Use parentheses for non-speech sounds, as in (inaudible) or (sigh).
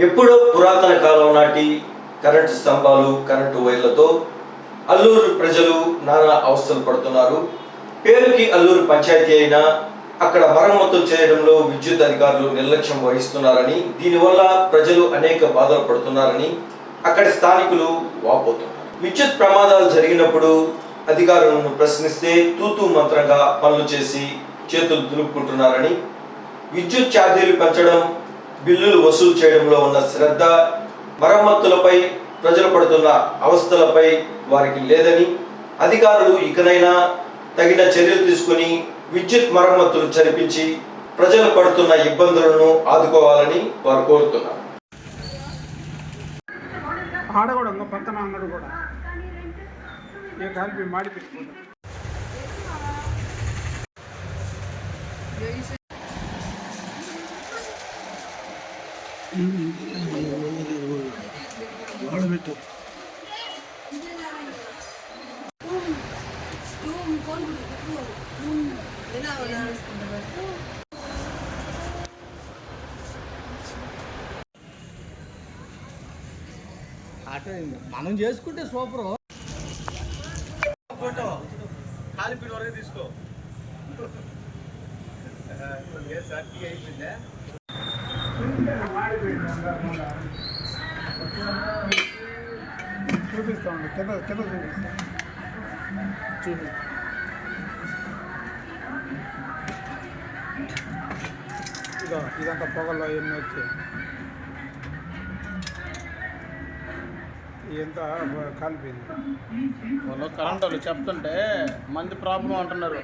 ఎప్పుడో పురాతన కాలం నాటి కరెంటు స్తంభాలు కరెంటు వైర్లతో అల్లూరు ప్రజలు నానా అవస్థలు పడుతున్నారు. పేరుకి అల్లూరు పంచాయతీ అయినా అక్కడ మరమ్మతులు చేయడంలో విద్యుత్ అధికారులు నిర్లక్ష్యం వహిస్తున్నారని దీనివల్ల ప్రజలు అనేక బాధలు పడుతున్నారని అక్కడ స్థానికులు వాపోతున్నారు. విద్యుత్ ప్రమాదాలు జరిగినప్పుడు అధికారులను ప్రశ్నిస్తే తూతూ మంత్రంగా పనులు చేసి చేతులు దులుపుకుంటున్నారని విద్యుత్ ఛార్జీలు పెంచడం బిల్లులు వసూలు చేయడంలో ఉన్న శ్రద్ధ మరమ్మతులపై ప్రజలు పడుతున్న అవస్థలపై వారికి లేదని అధికారులు ఇకనైనా తగిన చర్యలు తీసుకుని విద్యుత్ మరమ్మతులు జరిపించి ప్రజలు పడుతున్న ఇబ్బందులను ఆదుకోవాలని వారు కోరుతున్నారు. కూడా పక్కన అంగడు కూడా. ఏ కలిపి మాడి పెట్టుకుంటాం వాడబెట్టు. అటే మనం చేసుకుంటే సూపర్. కాలిపీడి వరకు తీసుకో. (laughs) చూపిస్తా ఉండు కింద కింద చూపిస్తా చూడు. ఇదో ఇదంతా పొగలో ఎన్ని వచ్చాయి? ఎంత కాలిపోయింది వాళ్ళు కరెంట్ వాళ్ళు చెప్తుంటే మంది ప్రాబ్లం అంటున్నారు.